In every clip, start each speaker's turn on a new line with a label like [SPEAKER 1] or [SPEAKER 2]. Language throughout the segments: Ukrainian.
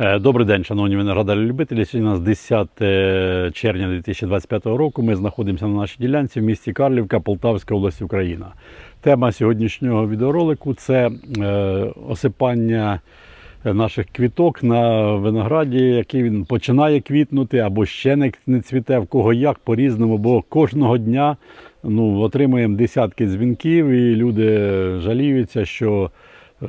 [SPEAKER 1] Е, Добрий день, шановні виноградарі-любителі. Сьогодні у нас 10 червня 2025 року. Ми знаходимося на нашій ділянці в місті Карлівка, Полтавська область, Україна. Тема сьогоднішнього відеоролику це е, осипання наших квіток на винограді, який він починає квітнути або ще не, цвіте, в кого як по-різному, бо кожного дня ну, отримуємо десятки дзвінків, і люди жаліються, що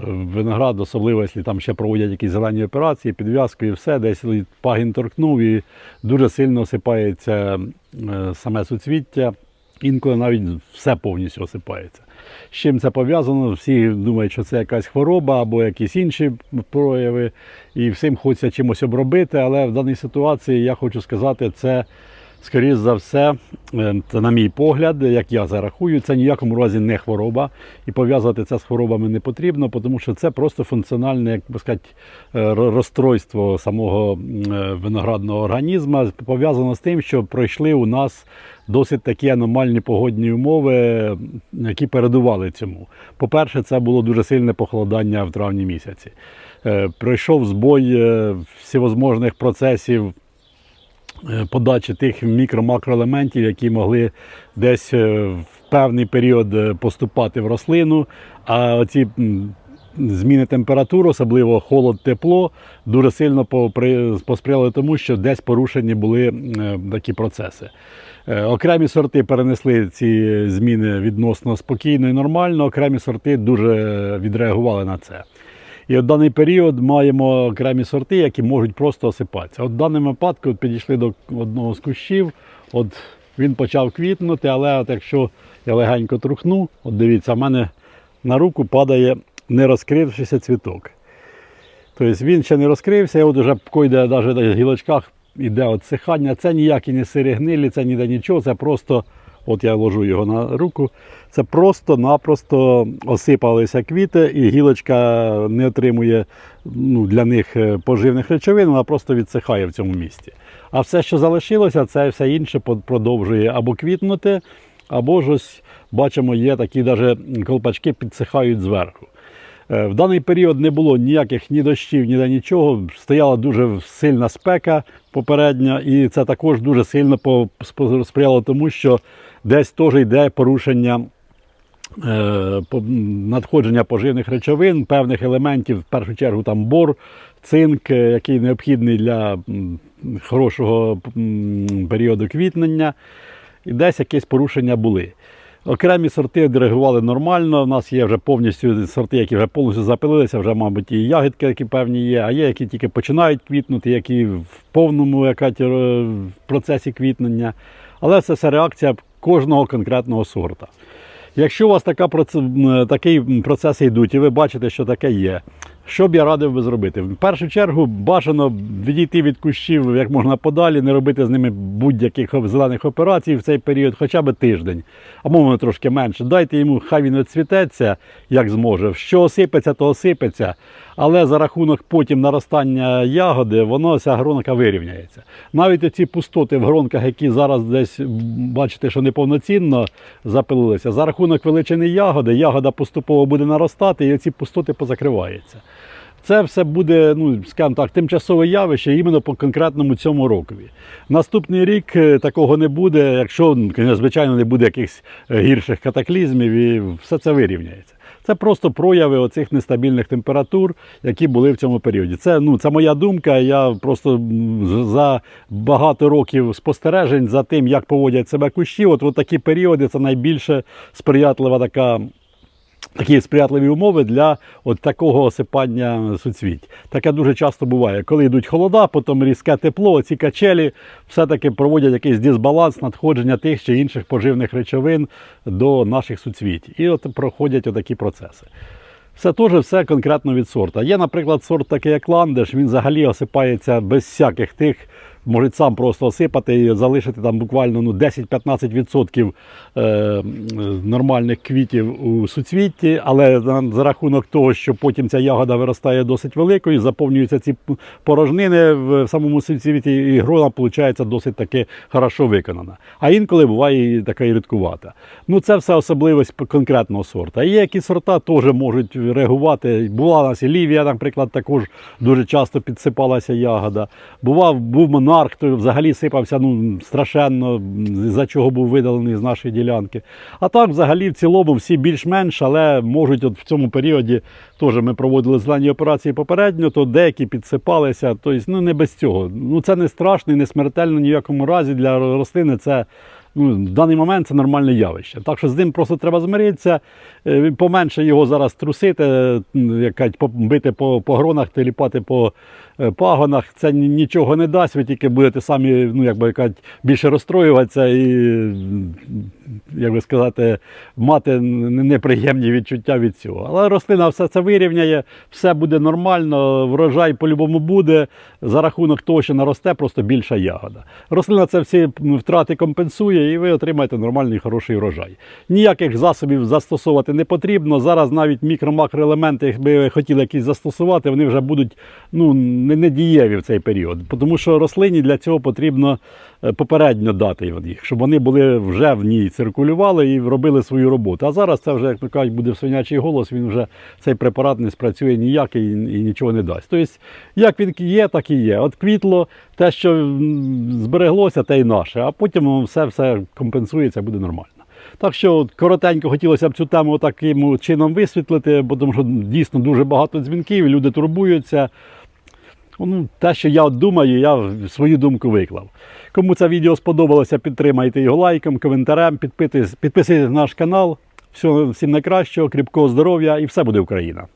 [SPEAKER 1] виноград, особливо, якщо там ще проводять якісь зелені операції, підв'язку і все, десь пагін торкнув і дуже сильно осипається е, саме суцвіття. Інколи навіть все повністю осипається. З чим це пов'язано? Всі думають, що це якась хвороба або якісь інші прояви, і всім хочеться чимось обробити. Але в даній ситуації я хочу сказати, це скоріш за все, це, на мій погляд, як я зарахую, це ніякому разі не хвороба. І пов'язувати це з хворобами не потрібно, тому що це просто функціональне, як би сказати, е, розстройство самого е, виноградного організму, пов'язано з тим, що пройшли у нас досить такі аномальні погодні умови, які передували цьому. По-перше, це було дуже сильне похолодання в травні місяці. Е, Пройшов збой всевозможних процесів подачі тих мікро-макроелементів, які могли десь е, в певний період е, поступати в рослину. А оці зміни температури, особливо холод, тепло, дуже сильно посприяли тому, що десь порушені були е, такі процеси. Е, Окремі сорти перенесли ці зміни відносно спокійно і нормально, окремі сорти дуже відреагували на це. І от в даний період маємо окремі сорти, які можуть просто осипатися. От в даному випадку от підійшли до одного з кущів, от він почав квітнути, але от якщо я легенько трухну, от дивіться, в мене на руку падає не розкрившийся цвіток. Тобто він ще не розкрився, і от вже койде навіть на гілочках іде отсихання. Це ніякі не сирі гнилі, це ніде нічого, це просто, от я ложу його на руку, це просто-напросто осипалися квіти, і гілочка не отримує ну, для них е, поживних речовин, вона просто відсихає в цьому місці. А все, що залишилося, це все інше продовжує або квітнути, або ж ось бачимо, є такі навіть колпачки підсихають зверху. Е, В даний період не було ніяких ні дощів, ніде нічого. Стояла дуже сильна спека попередня, і це також дуже сильно сприяло тому, що десь теж йде порушення е, надходження поживних речовин, певних елементів, в першу чергу там бор, цинк, е, який необхідний для хорошого періоду квітнення. І десь якісь порушення були. Окремі сорти відреагували нормально. У нас є вже повністю сорти, які вже повністю запилилися, вже, мабуть, і ягідки, які певні є, а є, які тільки починають квітнути, які в повному якать, е, процесі квітнення. Але це все реакція кожного конкретного сорта. Якщо у вас така такий процес йдуть, і ви бачите, що таке є, що б я радив би зробити? В першу чергу бажано відійти від кущів як можна подалі, не робити з ними будь-яких зелених операцій в цей період, хоча б тиждень, або може трошки менше. Дайте йому, хай він відцвітеться, як зможе. Що осипеться, то осипеться. Але за рахунок потім наростання ягоди, воно ця гронка вирівняється. Навіть оці пустоти в гронках, які зараз десь бачите, що неповноцінно запилилися, за рахунок величини ягоди, ягода поступово буде наростати і оці пустоти позакриваються. Це все буде, ну скажімо так, тимчасове явище іменно по конкретному цьому рокові. Наступний рік е, такого не буде, якщо ну, звичайно не буде якихось е, гірших катаклізмів, і все це вирівняється. Це просто прояви оцих нестабільних температур, які були в цьому періоді. Це, ну, це моя думка. Я просто за багато років спостережень за тим, як поводять себе кущі. От, от такі періоди це найбільше сприятлива така такі сприятливі умови для от такого осипання суцвіть. Таке дуже часто буває. Коли йдуть холода, потім різке тепло, ці качелі все-таки проводять якийсь дисбаланс надходження тих чи інших поживних речовин до наших суцвіть. І от проходять отакі процеси. Це теж все конкретно від сорта. Є, наприклад, сорт такий, як ландиш, він взагалі осипається без всяких тих може сам просто осипати і залишити там буквально ну, 10-15% е, нормальних квітів у суцвітті, але за, за рахунок того, що потім ця ягода виростає досить великою, заповнюються ці порожнини в самому суцвіті, і грона виходить досить таки хорошо виконана. А інколи буває і така і рідкувата. Ну це все особливість конкретного сорта. Є які сорта теж можуть реагувати. Була у нас і Лівія, наприклад, також дуже часто підсипалася ягода. Бував був монарх, то взагалі сипався ну страшенно, за чого був видалений з нашої ділянки. А так, взагалі, в цілому всі більш-менш, але можуть от в цьому періоді теж ми проводили зелені операції попередньо, то деякі підсипалися. Тобто, ну не без цього. Ну це не страшно і не смертельно ні в якому разі для рослини. Це ну, в даний момент це нормальне явище. Так що з ним просто треба змиритися, е, поменше його зараз трусити, як бити по, по гронах, теліпати по е, пагонах. Це нічого не дасть, ви тільки будете самі, ну як би більше розстроюватися і, як би сказати, мати неприємні відчуття від цього. Але рослина все це вирівняє, все буде нормально, врожай по-любому буде за рахунок того, що наросте просто більша ягода. Рослина це всі втрати компенсує, і ви отримаєте нормальний хороший врожай. Ніяких засобів застосовувати не потрібно. Зараз навіть мікро-макроелементи, якби ви хотіли якісь застосувати, вони вже будуть ну, дієві в цей період. Тому що рослині для цього потрібно попередньо дати їх, щоб вони були вже в ній циркулювали і робили свою роботу. А зараз це вже, як то кажуть, буде свинячий голос, він вже цей препарат не спрацює ніяк і, і нічого не дасть. Тобто, як він є, так і є. От квітло, те, що збереглося, те й наше, а потім все, все компенсується, буде нормально. Так що коротенько хотілося б цю тему таким чином висвітлити, бо тому що дійсно дуже багато дзвінків, люди турбуються. Ну, те, що я думаю, я свою думку виклав. Кому це відео сподобалося, підтримайте його лайком, коментарем, підписуйтесь, на наш канал. Всього, всім найкращого, кріпкого здоров'я і все буде Україна!